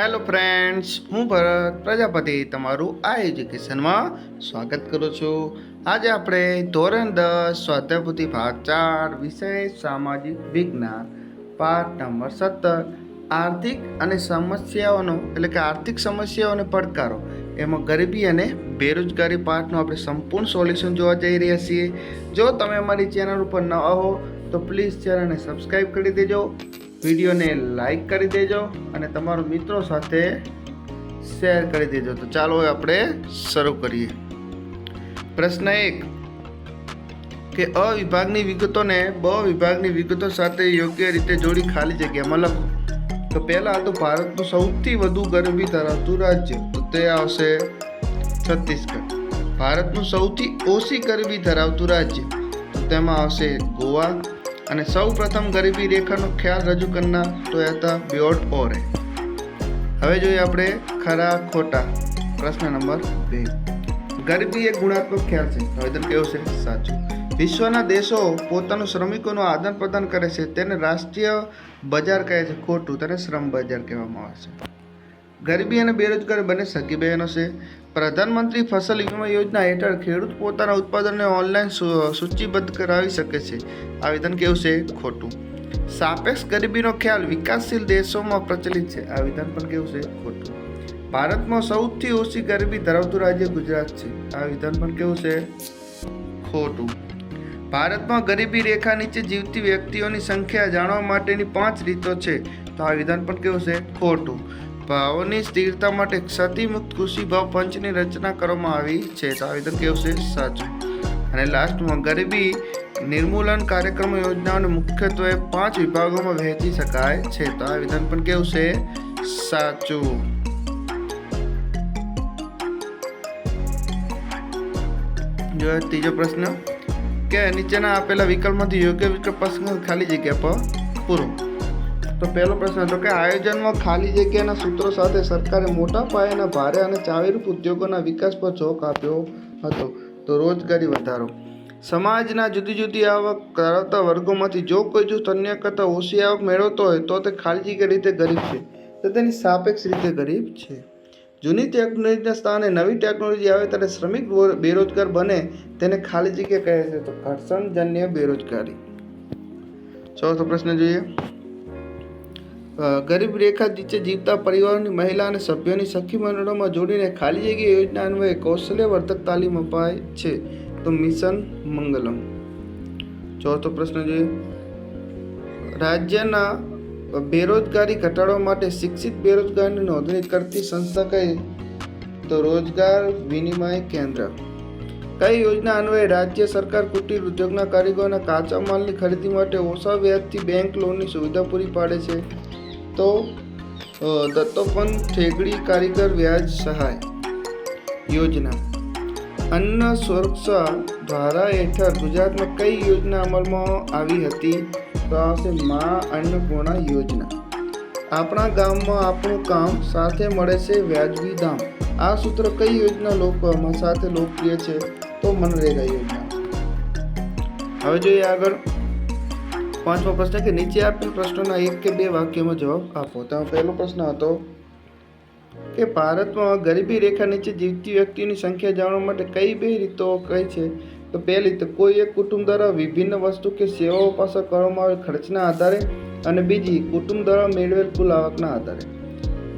Hello friends હું ભરત, પ્રજાપતિ તમારું આ એજ્યુકેશનમાં સ્વાગત કરું છું. આજે આપણે ધોરણ દસ સ્વાધ્યાયપુથી ભાગ ચાર, વિષય સામાજિક વિજ્ઞાન, પાઠ નંબર સત્તર. આર્થિક અને સમસ્યાઓનો, એટલે કે આર્થિક સમસ્યાઓ અને પડકારો, એમાં ગરીબી અને બેરોજગારી પાઠનું આપણે સંપૂર્ણ સોલ્યુશન જોવા જઈ રહ્યા છીએ. જો તમે અમારી ચેનલ ઉપર ન હો, તો પ્લીઝ ચેનલને સબસ્ક્રાઈબ કરી દેજો. વિડીયોને લાઈક કરી દેજો અને તમારા મિત્રો સાથે શેર કરી દેજો. તો ચાલો આપણે શરૂ કરીએ. પ્રશ્ન એક, કે અ વિભાગની વિગતોને બ વિભાગની વિગતો સાથે યોગ્ય રીતે જોડી ખાલી જગ્યામાં લખો. તો પહેલાં તો ભારતનું સૌથી વધુ ગરબી ધરાવતું રાજ્ય, તો તે આવશે છત્તીસગઢ. ભારતનું સૌથી ઓછી ગરબી ધરાવતું રાજ્ય, તો તેમાં આવશે ગોવા અને સૌ પ્રથમ ગરીબી રેખાનો ખ્યાલ રજૂ કરનાર તો હતા બ્યોર્ડ ઓરે. હવે જોઈએ આપણે ખરા ખોટા. પ્રશ્ન નંબર બે. ગરીબી એક ગુણાત્મક ખ્યાલ છે. આવેદન કેવો છે? સાચું. વિશ્વના દેશો પોતાનું શ્રમિકોનું આદાન પ્રદાન કરે છે. તેને રાષ્ટ્રીય બજાર કહે છે. ખોટું, તેને શ્રમ બજાર કહેવામાં આવે છે. ગરીબી અને બેરોજગારી બંને સગી બહેનો છે. પ્રધાનમંત્રી ફસલ વીમા યોજના હેઠળ ખેડૂત પોતાના ઉત્પાદનને ઓનલાઈન સૂચિબદ્ધ કરાવી શકે છે. આવેદન કેવું છે? ખોટું. સાપેક્ષ ગરીબીનો ખ્યાલ વિકાસશીલ દેશોમાં પ્રચલિત છે. આ વિધાન પણ કેવું છે? ખોટું. ભારતમાં સૌથી ઓછી ગરીબી ધરાવતું રાજ્ય ગુજરાત છે. આ વિધાન પણ કેવું છે? ખોટું. ભારતમાં ગરીબી રેખા નીચે જીવતી વ્યક્તિઓની સંખ્યા જાણવા માટેની પાંચ રીતો છે. તો આ વિધાન પણ કેવું છે? ખોટું. ભાવોની સ્થિરતા માટે ક્ષતિમુક્ત કૃષિ ભાવ પંચની રચના કરવામાં આવી છે. તો આવેદન કેવું છે? સાચું. અને લાસ્ટમાં ગરીબી નિર્મૂલન કાર્યક્રમ યોજનાઓને મુખ્યત્વે પાંચ વિભાગોમાં વહેંચી શકાય છે. તો આ વિધાન પણ કેવું છે? સાચું. જો ત્રીજો પ્રશ્ન, કે નીચેના આપેલા વિકલ્પમાંથી યોગ્ય વિકલ્પ પસંદ ખાલી જગ્યા પર પૂરો. તો પહેલો પ્રશ્ન હતો કે આયોજનમાં ખાલી જગ્યાના સૂત્રો સાથે સરકારે મોટા પાયાના ભારે અને ચાવીરૂપ ઉદ્યોગોના વિકાસ પર જોક આપ્યો હતો. તો રોજગારી વધારો. સમાજના જુદી જુદી આવક ધરાવતા વર્ગોમાંથી જો કોઈ જૂથ અન્ય કરતાં ઓછી આવક મેળવતો હોય, તો તે ખાલી જગ્યા રીતે ગરીબ છે. તો તેની સાપેક્ષ રીતે ગરીબ છે. જૂની ટેકનોલોજીના સ્થાને નવી ટેકનોલોજી આવે ત્યારે શ્રમિક બેરોજગાર બને તેને ખાલી જગ્યા કહે છે. તો ઘર્ષણજન્ય બેરોજગારી. ચોથો પ્રશ્ન જોઈએ. ગરીબ રેખા નીચે જીવતા પરિવારોની મહિલા અને સભ્યોની સખી મંડળોમાં જોડીને ખાલી જગ્યા યોજના અન્વયે કૌશલ્યવર્ધક તાલીમ અપાય છે. તો મિશન મંગલમ. ચોથો પ્રશ્ન જોઈએ રાજ્યના બેરોજગારી ઘટાડવા માટે શિક્ષિત બેરોજગારીની નોંધણી કરતી સંસ્થા કઈ? તો રોજગાર વિનિમય કેન્દ્ર. કઈ યોજના અન્વયે રાજ્ય સરકાર કુટીર ઉદ્યોગના કારીગરોના કાચા માલની ખરીદી માટે ઓછા વ્યાજથી બેંક લોનની સુવિધા પૂરી પાડે છે? તો દત્તોપંત ઠેગડી કારીગર વ્યાજ સહાય યોજના. અન્ન સુરક્ષા ધારા હેઠળ ગુજરાતમાં કઈ યોજના અમલમાં આવી હતી? તો આવશે મા અન્નપૂર્ણા યોજના. આપણા ગામમાં આપણું કામ સાથે મળે છે વ્યાજબી દામ. આ સૂત્ર કઈ યોજના લોકોમાં સાથે લોકપ્રિય છે? તો મનરેગા યોજના. હવે જોઈએ આગળ. પાંચમો પ્રશ્ન કે નીચે આપેલ પ્રશ્નોના એક કે બે વાક્યમાં જવાબ આપો. તો પહેલો પ્રશ્ન હતો કે ભારતમાં ગરીબી રેખા નીચે જીવતી વ્યક્તિની સંખ્યા જાણવા માટે કઈ બે રીતો કઈ છે? તો પહેલી તો કોઈ એક કુટુંબ દ્વારા વિભિન્ન વસ્તુ કે સેવાઓ પાછળ કરવામાં આવેલ ખર્ચના આધારે અને બીજી કુટુંબ દ્વારા મેળવેલ કુલ આવકના આધારે.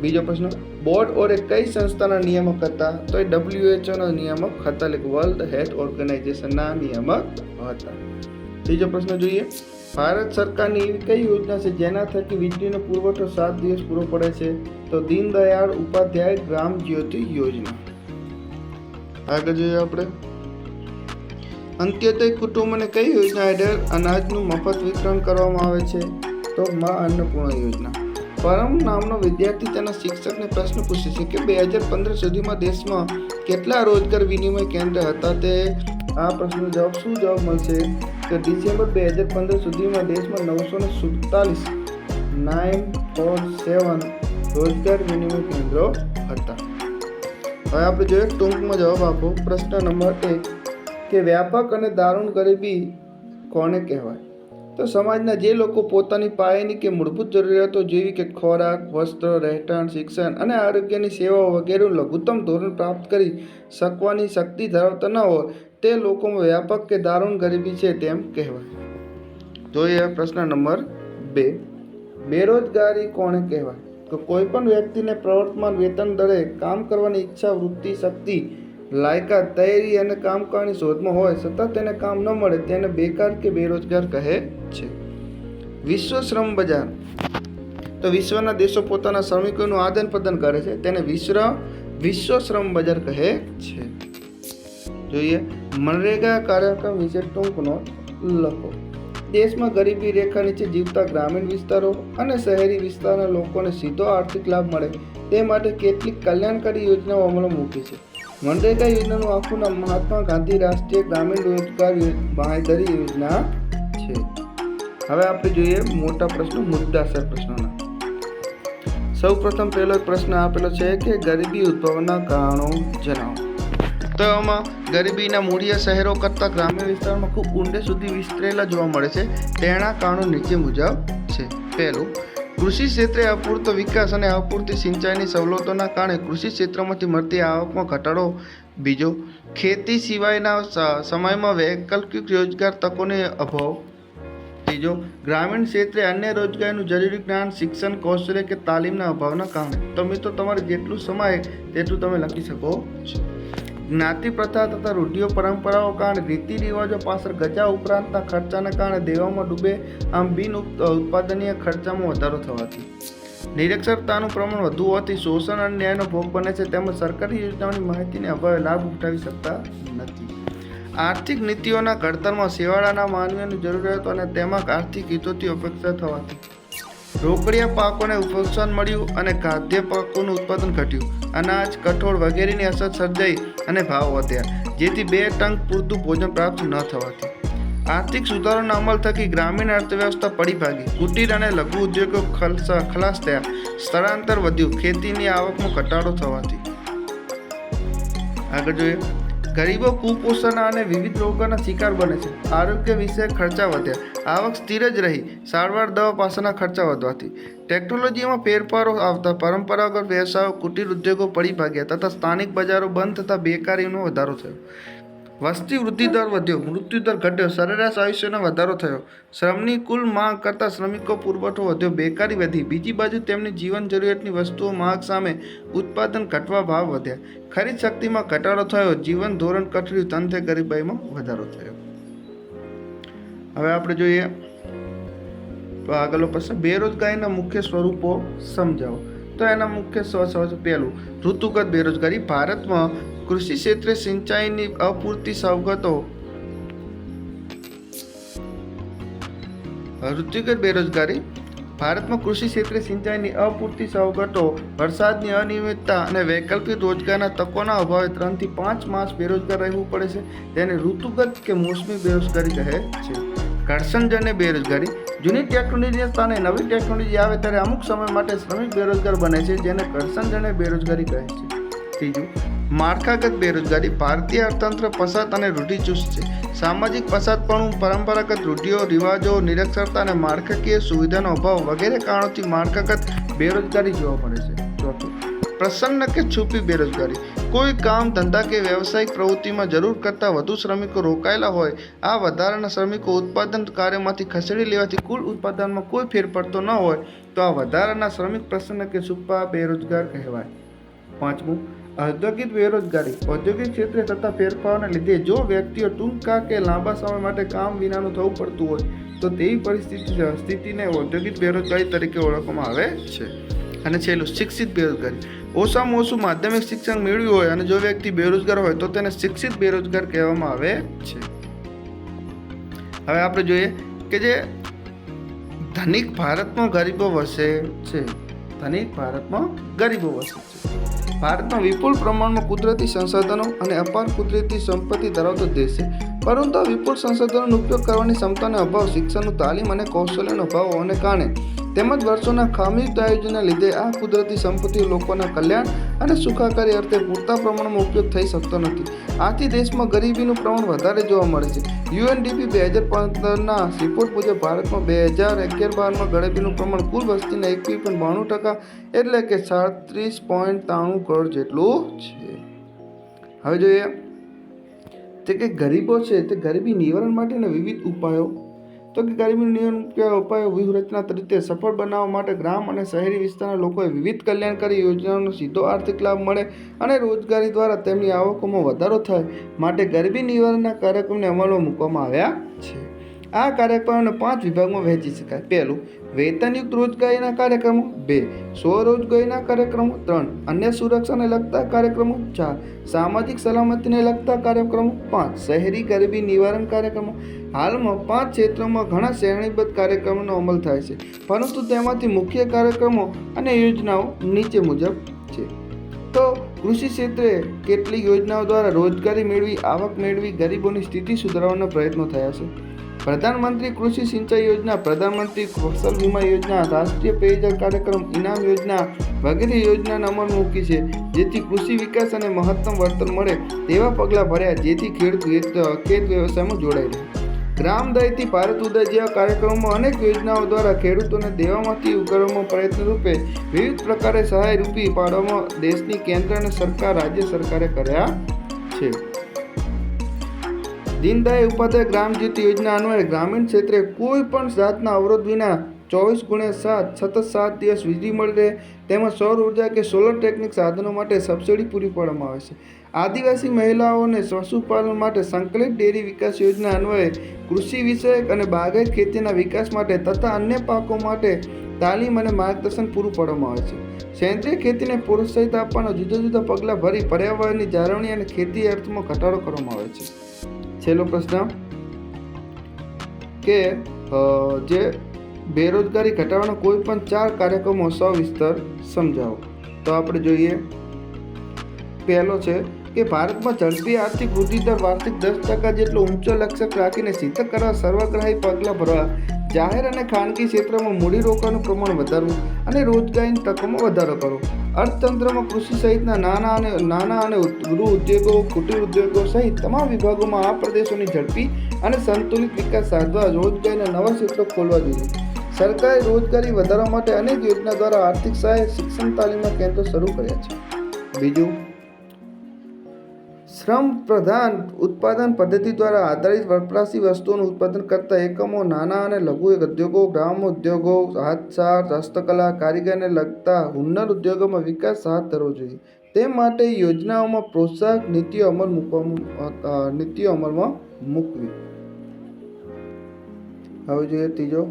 બીજો પ્રશ્ન, બોર્ડ ઓરે કઈ સંસ્થાના નિયામક હતા? તો એ ડબ્લ્યુએચઓના નિયામક હતા એટલે વર્લ્ડ હેલ્થ ઓર્ગેનાઇઝેશનના નિયામક હતા. ત્રીજો પ્રશ્ન જોઈએ ભારત સરકારની એવી કઈ યોજના છે જેના થકી વીજળીનો પુરવઠો સાત દિવસ પૂરો પડે છે? તો દીનદયાળ ઉપાધ્યાય ગ્રામ જ્યોતિ યોજના. આગળ જોઈએ આપણે. અંત્યોદય કુટુંબને કઈ યોજના હેઠળ અનાજનું મફત વિતરણ કરવામાં આવે છે? તો મા અન્નપૂર્ણા યોજના. પરમ નામનો વિદ્યાર્થી તેના શિક્ષકને પ્રશ્ન પૂછે છે કે બે હજાર પંદર સુધીમાં દેશમાં કેટલા રોજગાર વિનિમય કેન્દ્ર હતા તે આ પ્રશ્નનો જવાબ શું જવાબ મળશે? કે ડિસેમ્બર બે હજાર પંદર સુધીમાં દેશમાં નવસો ને સુડતાલીસ નાઇન ફોર સેવન રોજગાર વિનિમય કેન્દ્રો હતા. હવે આપણે જોઈએ ટૂંકમાં જવાબ આપો. પ્રશ્ન નંબર એક, કે વ્યાપક અને દારૂણ ગરીબી કોને કહેવાય? તો સમાજના જે લોકો પોતાની પાયાની કે મૂળભૂત જરૂરિયાતો જેવી કે ખોરાક, વસ્ત્ર, રહેઠાણ, શિક્ષણ અને આરોગ્યની સેવાઓ વગેરેનું લઘુત્તમ ધોરણ પ્રાપ્ત કરી શકવાની શક્તિ ધરાવતા ન હોય તે લોકોમાં વ્યાપક કે દારૂણ ગરીબી છે તેમ કહેવાય. જોઈએ પ્રશ્ન નંબર બે. બેરોજગારી કોને કહેવાય? તો કોઈ પણ વ્યક્તિને પ્રવર્તમાન વેતન દરે કામ કરવાની ઈચ્છા, વૃત્તિ, શક્તિ, લાયકાત, તૈયારી અને કામ કરવાની શોધમાં હોય છતાં તેને કામ ન મળે તેને બેકાર કે બેરોજગાર કહે છે. વિશ્વ શ્રમ બજાર. તો વિશ્વના દેશો પોતાના શ્રમિકોનું આદાન પ્રદાન કરે છે. તેને વિશ્વ વિશ્વ શ્રમ બજાર કહે છે. જોઈએ. મનરેગા કાર્યક્રમ વિશે ટૂંક લખો. દેશમાં ગરીબી રેખા નીચે જીવતા ગ્રામીણ વિસ્તારો અને શહેરી વિસ્તારના લોકોને સીધો આર્થિક લાભ મળે તે માટે કેટલીક કલ્યાણકારી યોજનાઓ અમલમાં મૂકી છે. મનરેગા યોજનાનું આખું નામ મહાત્મા ગાંધી રાષ્ટ્રીય ગ્રામીણ રોજગાર બાંહેધરી યોજના છે. હવે આપણે જોઈએ મોટા પ્રશ્નો, મુદ્દાસર પ્રશ્નોના. સૌ પ્રથમ પહેલો પ્રશ્ન આપેલો છે કે ગરીબી ઉદ્ભવના કારણો જણાવો. તો આમાં ગરીબીના મૂળીય શહેરો કરતાં ગ્રામ્ય વિસ્તારમાં ખૂબ ઊંડે સુધી વિસ્તરેલા જોવા મળે છે. તેના કારણો નીચે મુજબ છે. પહેલું, કૃષિ ક્ષેત્રે અપૂરતો વિકાસ અને અપૂરતી સિંચાઈની સવલતોના કારણે કૃષિ ક્ષેત્રમાંથી મળતી આવકમાં ઘટાડો. બીજો, ખેતી સિવાયના સમયમાં વૈકલ્પિક રોજગાર તકોને અભાવ. ત્રીજો, ગ્રામીણ ક્ષેત્રે અન્ય રોજગારીનું જરૂરી જ્ઞાન, શિક્ષણ, કૌશલ્ય કે તાલીમના અભાવના કારણે. તો મિત્રો, તમારે જેટલું સમય તેટલું તમે લખી શકો છો. જ્ઞાતિ પ્રથા તથા રૂઢિઓ પરંપરાઓ કારણે રીતિ રિવાજો પાછળ ગજા ઉપરાંતના ખર્ચાના કારણે દેવામાં ડૂબે આમ બિન ઉત્પાદનીય ખર્ચામાં વધારો થવાથી. નિરક્ષરતાનું પ્રમાણ વધુ હોવાથી શોષણ અને ન્યાયનો ભોગ બને છે તેમજ સરકારી યોજનાઓની માહિતીને અભાવે લાભ ઉઠાવી શકતા નથી. આર્થિક નીતિઓના ઘડતરમાં શેવાળાના માનવીઓની જરૂરિયાતો અને તેમાં આર્થિક હિતોથી અપેક્ષા થવાથી. રોકડિયા પાકોને પ્રોત્સાહન મળ્યું અને ખાદ્ય પાકોનું ઉત્પાદન ઘટ્યું. અનાજ, કઠોળ વગેરેની અસર સર્જાઈ અને ભાવ વધ્યા, જેથી બે ટંક પૂરતું ભોજન પ્રાપ્ત ન થવાથી. આર્થિક સુધારોના અમલ થકી ગ્રામીણ અર્થવ્યવસ્થા પડી ભાગી. કુટીર અને લઘુ ઉદ્યોગો ખલાસ થયા. સ્થળાંતર વધ્યું. ખેતીની આવકમાં ઘટાડો થવાથી. આગળ જોઈએ. ગરીબો કુપોષણ અને વિવિધ રોગોના શિકાર બને છે. આરોગ્ય વિશે ખર્ચા વધ્યા. આવક સ્થિર જ રહી. સારવાર દવા પાસેના ખર્ચા વધવાથી. ટેકનોલોજીમાં ફેરફારો આવતા પરંપરાગત વ્યવસાયો, કુટીર ઉદ્યોગો પડી ભાગ્યા તથા સ્થાનિક બજારો બંધ થતાં બેકારીનો વધારો થયો. વસ્તી વૃદ્ધિ દર વધ્યો. મૃત્યુ દર ઘટ્યો. સરેરાશ આયુષ્યનો વધારો થયો. શ્રમની કુલ માંગ કરતાં શ્રમિકો પુરવઠો વધ્યો. બેકારી વધી. બીજી બાજુ તેમની જીવન જરૂરિયાતની વસ્તુઓ માંગ સામે ઉત્પાદન ઘટવા ભાવ વધ્યા. ખરીદ શક્તિમાં ઘટાડો થયો. જીવન ધોરણ કઠડ્યું તંથે ગરીબાઈમાં વધારો થયો. હવે આપણે જોઈએ, તો આગળનો પ્રશ્ન, બેરોજગારીના મુખ્ય સ્વરૂપો સમજાવો. તો એના મુખ્ય સ્વ પહેલું, ઋતુગત બેરોજગારી ભારતમાં કૃષિ ક્ષેત્રે સિંચાઈની અપૂરતી સવગતો. ઋતુગત બેરોજગારી. ભારતમાં કૃષિ ક્ષેત્રે સિંચાઈની અપૂરતી સવગતો, વરસાદની અનિયમિતતા અને વૈકલ્પિક રોજગારના તકોના અભાવે ત્રણથી પાંચ માસ બેરોજગાર રહેવું પડે છે. તેને ઋતુગત કે મોસમી બેરોજગારી કહે છે. ઘર્ષણજન્ય બેરોજગારી. જૂની ટેકનોલોજીના સ્થાને નવી ટેકનોલોજી આવે ત્યારે અમુક સમય માટે શ્રમિક બેરોજગાર બને છે, જેને ઘર્ષણજન્ય બેરોજગારી કહે છે. ત્રીજું માળખાગત બેરોજગારી, ભારતીય અર્થતંત્ર પસાત અને રૂઢિચુસ્ત છે. સામાજિક પસાતપણું પરંપરાગત રૂઢિઓ, રિવાજો, નિરક્ષરતા અને માળખાકીય સુવિધાનો અભાવ વગેરે કારણોથી માળખાગત બેરોજગારી જોવા મળે છે. ચોથું, પ્રસન્ન કે છુપી બેરોજગારી. કોઈ કામ, ધંધા કે વ્યવસાયિક પ્રવૃત્તિમાં જરૂર કરતાં વધુ શ્રમિકો રોકાયેલા હોય, આ વધારાના શ્રમિકો ઉત્પાદન કાર્યમાંથી ખસેડી લેવાથી કુલ ઉત્પાદનમાં કોઈ ફેર પડતો ન હોય, તો આ વધારાના શ્રમિક પ્રસન્ન કે છુપા બેરોજગાર કહેવાય. પાંચમું ઔદ્યોગિક બેરોજગારી. ઔદ્યોગિક ક્ષેત્રે થતા ફેરફારોને લીધે જો વ્યક્તિઓ ટૂંકા કે લાંબા સમય માટે કામ વિનાનું થવું પડતું હોય, તો તેવી પરિસ્થિતિ સ્થિતિને ઔદ્યોગિક બેરોજગારી તરીકે ઓળખવામાં આવે છે. અને છેલ્લું, શિક્ષિત બેરોજગારી. ઓછામાં ઓછું માધ્યમિક શિક્ષણ મેળવ્યું હોય અને જો વ્યક્તિ બેરોજગાર હોય, તો તેને શિક્ષિત બેરોજગાર કહેવામાં આવે છે. હવે આપણે જોઈએ કે જે ધનિક ભારતમાં ગરીબો વસે છે. ધનિક ભારતમાં ગરીબો વસે છે. ભારતમાં વિપુલ પ્રમાણમાં કુદરતી સંસાધનો અને અપાર કુદરતી સંપત્તિ ધરાવતો દેશ છે. પરંતુ આ વિપુલ સંસાધનોનો ઉપયોગ કરવાની ક્ષમતાનો અભાવ, શિક્ષણનું તાલીમ અને કૌશલ્યનો અભાવ હોવાને કારણે તેમજ વર્ષોના ખામીયુક્ત આયોજનના લીધે આ કુદરતી સંપત્તિઓ લોકોના કલ્યાણ અને સુખાકારી અર્થે પૂરતા પ્રમાણમાં ઉપયોગ થઈ શકતો નથી. આથી દેશમાં ગરીબીનું પ્રમાણ વધારે જોવા મળે છે. યુએનડીપી બે હજાર પંદરના રિપોર્ટ મુજબ ભારતમાં બે હજાર અગિયાર બારમાં ગરીબીનું પ્રમાણ કુલ વસ્તીના એકવીસ પોઈન્ટ બાણું ટકા એટલે કે સાડત્રીસ પોઈન્ટ ત્રાણું કરોડ જેટલું છે. હવે જોઈએ તે કે ગરીબો છે તે ગરીબી નિવારણ માટેના વિવિધ ઉપાયો તો કે ગરીબી નિયમ કે ઉપાયો વ્યૂહરચના તરીકે સફળ બનાવવા માટે ગ્રામ અને શહેરી વિસ્તારના લોકોએ વિવિધ કલ્યાણકારી યોજનાઓનો સીધો આર્થિક લાભ મળે અને રોજગારી દ્વારા તેમની આવકોમાં વધારો થાય માટે ગરીબી નિવારણના કાર્યક્રમને અમલમાં મૂકવામાં આવ્યા છે. આ કાર્યક્રમોને પાંચ વિભાગમાં વહેંચી શકાય. પહેલું, વેતનયુક્ત રોજગારીના કાર્યક્રમો. બે, સ્વરોજગારીના કાર્યક્રમો. ત્રણ, અન્ય સુરક્ષાને લગતા કાર્યક્રમો. ચાર, સામાજિક સલામતીને લગતા કાર્યક્રમો. પાંચ, શહેરી ગરીબી નિવારણ કાર્યક્રમો. હાલમાં પાંચ ક્ષેત્રોમાં ઘણા શ્રેણીબદ્ધ કાર્યક્રમોનો અમલ થાય છે, પરંતુ તેમાંથી મુખ્ય કાર્યક્રમો અને યોજનાઓ નીચે મુજબ છે. તો કૃષિ ક્ષેત્રે કેટલીક યોજનાઓ દ્વારા રોજગારી મેળવી, આવક મેળવી ગરીબોની સ્થિતિ સુધારવાના પ્રયત્નો થયા છે. પ્રધાનમંત્રી કૃષિ સિંચાઈ યોજના, પ્રધાનમંત્રી ફસલ વીમા યોજના, રાષ્ટ્રીય પેયજળ કાર્યક્રમ, ઇનામ યોજના વગેરે યોજનાને અમલ મૂકી છે, જેથી કૃષિ વિકાસ અને મહત્તમ વળતર મળે તેવા પગલાં ભર્યા, જેથી ખેડૂત ખેત વ્યવસાયમાં જોડાઈ રહે. ગ્રામદયથી ભારત ઉદય જેવા કાર્યક્રમોમાં અનેક યોજનાઓ દ્વારા ખેડૂતોને દેવામાંથી ઉગારવામાં પ્રયત્ન રૂપે વિવિધ પ્રકારે સહાય રૂપી પાડવામાં દેશની કેન્દ્ર અને સરકાર રાજ્ય સરકારે કર્યા છે. દીનદયાળ ઉપાધ્યાય ગ્રામ જ્યોતિ યોજના અન્વયે ગ્રામીણ ક્ષેત્રે કોઈ પણ જાતના અવરોધ વિના ચોવીસ ગુણે સાત સતત સાત દિવસ વીજળી મળી રહે તેમજ સૌર ઊર્જા કે સોલર ટેકનિક સાધનો માટે સબસિડી પૂરી પાડવામાં આવે છે. આદિવાસી મહિલાઓને પશુપાલન માટે સંકલિત ડેરી વિકાસ યોજના અન્વયે કૃષિ વિષયક અને બાગાયત ખેતીના વિકાસ માટે તથા અન્ય પાકો માટે તાલીમ અને માર્ગદર્શન પૂરું પાડવામાં આવે છે. સેન્દ્રિય ખેતીને પ્રોત્સાહિત આપવાના જુદા જુદા પગલાં ભરી પર્યાવરણની જાળવણી અને ખેતી અર્થમાં ઘટાડો કરવામાં આવે છે. છેલ્લો પ્રશ્ન કે જે બેરોજગારી ઘટાડવાના કોઈ પણ ચાર કાર્યક્રમો સવિસ્તર સમજાવો. તો આપણે જોઈએ. પહેલો છે કે ભારતમાં ઝડપી આર્થિક વૃદ્ધિ દર વાર્ષિક દસ ટકા જેટલો ઊંચો લક્ષ્ય રાખીને સિદ્ધ કરવા સર્વગ્રાહી પગલાં ભરવા જાહેર અને ખાનગી ક્ષેત્રમાં મૂડીરોકાણનું પ્રમાણ વધારવું અને રોજગારીની તકોમાં વધારો કરવો. અર્થતંત્રમાં કૃષિ સહિતના નાના અને નાના અને ગૃહ ઉદ્યોગો, કુટીર ઉદ્યોગો સહિત તમામ વિભાગોમાં આ પ્રદેશોની ઝડપી અને સંતુલિત વિકાસ સાધવા રોજગારીના નવા ક્ષેત્રો ખોલવા જોઈએ. સરકારે રોજગારી વધારવા માટે અનેક યોજના દ્વારા આર્થિક સહાય, શિક્ષણ તાલીમના કેન્દ્રો શરૂ કર્યા છે. બીજું શ્રમ પ્રધાન ઉત્પાદન પદ્ધતિ દ્વારા આધારિત વપરાશી વસ્તુઓનું ઉત્પાદન કરતા એકમો, નાના અને લઘુ ઉદ્યોગો, ગ્રામ ઉદ્યોગો, હાથસાર, હસ્તકલા, કારીગરને લગતા હુન્નર ઉદ્યોગોમાં વિકાસ હાથ ધરવો જોઈએ. તે માટે યોજનાઓમાં પ્રોત્સાહક નીતિઓ અમલ મૂકવામાં નીતિઓ અમલમાં મૂકવી. હવે જોઈએ ત્રીજો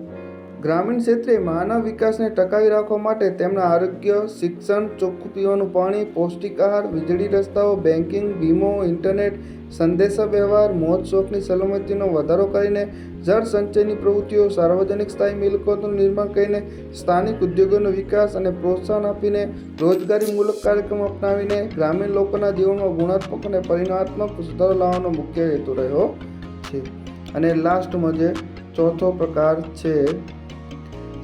ગ્રામીણ ક્ષેત્રે માનવ વિકાસને ટકાવી રાખવા માટે તેમના આરોગ્ય, શિક્ષણ, ચોખ્ખું પીવાનું પાણી, પૌષ્ટિક આહાર, વીજળી રસ્તાઓ બેન્કિંગ વીમો, ઇન્ટરનેટ સંદેશા વ્યવહાર મોજ શોખની સલામતીનો વધારો કરીને જળ સંચયની પ્રવૃત્તિઓ, સાર્વજનિક સ્થાયી મિલકતોનું નિર્માણ કરીને સ્થાનિક ઉદ્યોગોનો વિકાસ અને પ્રોત્સાહન આપીને રોજગારીમૂલક કાર્યક્રમ અપનાવીને ગ્રામીણ લોકોના જીવનમાં ગુણાત્મક અને પરિણાત્મક સુધારો લાવવાનો મુખ્ય હેતુ રહ્યો છે. અને લાસ્ટમાં જે ચોથો પ્રકાર છે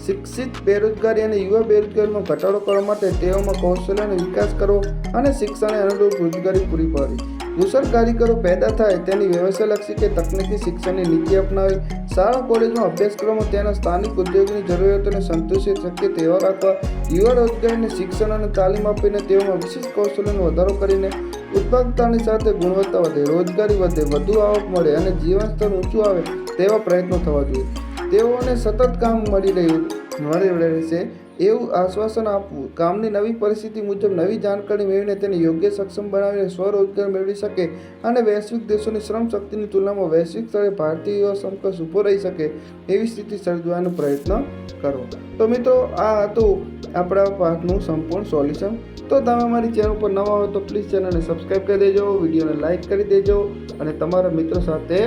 શિક્ષિત બેરોજગારી અને યુવા બેરોજગારીમાં ઘટાડો કરવા માટે તેઓમાં કૌશલ્યનો વિકાસ કરવો અને શિક્ષણને અનુરૂપ રોજગારી પૂરી પાડવી. કુશળ કારીગરો પેદા થાય તેની વ્યવસાયલક્ષી કે તકનીકી શિક્ષણની નીતિ અપનાવી. શાળા, કોલેજમાં અભ્યાસક્રમો તેના સ્થાનિક ઉદ્યોગની જરૂરિયાતોને સંતોષી શકે તેવા રાખવા. યુવા રોજગારીને શિક્ષણ અને તાલીમ આપીને તેઓમાં વિશેષ કૌશલ્યનો વધારો કરીને ઉત્પાદકતાની સાથે ગુણવત્તા વધે, રોજગારી વધે, વધુ આવક મળે અને જીવન સ્તર ઊંચું આવે તેવા પ્રયત્નો થવા જોઈએ. તેઓને સતત કામ મળી રહ્યું મળી રહેશે એવું આશ્વાસન આપવું. કામની નવી પરિસ્થિતિ મુજબ નવી જાણકારી મેળવીને તેને યોગ્ય સક્ષમ બનાવીને સ્વરોજગાર મેળવી શકે અને વૈશ્વિક દેશોની શ્રમ શક્તિની તુલનામાં વૈશ્વિક સ્તરે ભારતીયો સમકક્ષ ઊભો રહી શકે એવી સ્થિતિ સર્જવાનો પ્રયત્ન કરો. તો મિત્રો, આ હતું આપણા પાઠનું સંપૂર્ણ સોલ્યુશન. તો તમે અમારી ચેનલ પર નવા હોય તો પ્લીઝ ચેનલને સબસ્ક્રાઈબ કરી દેજો, વિડીયોને લાઇક કરી દેજો અને તમારા મિત્રો સાથે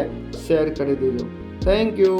શેર કરી દેજો. Thank you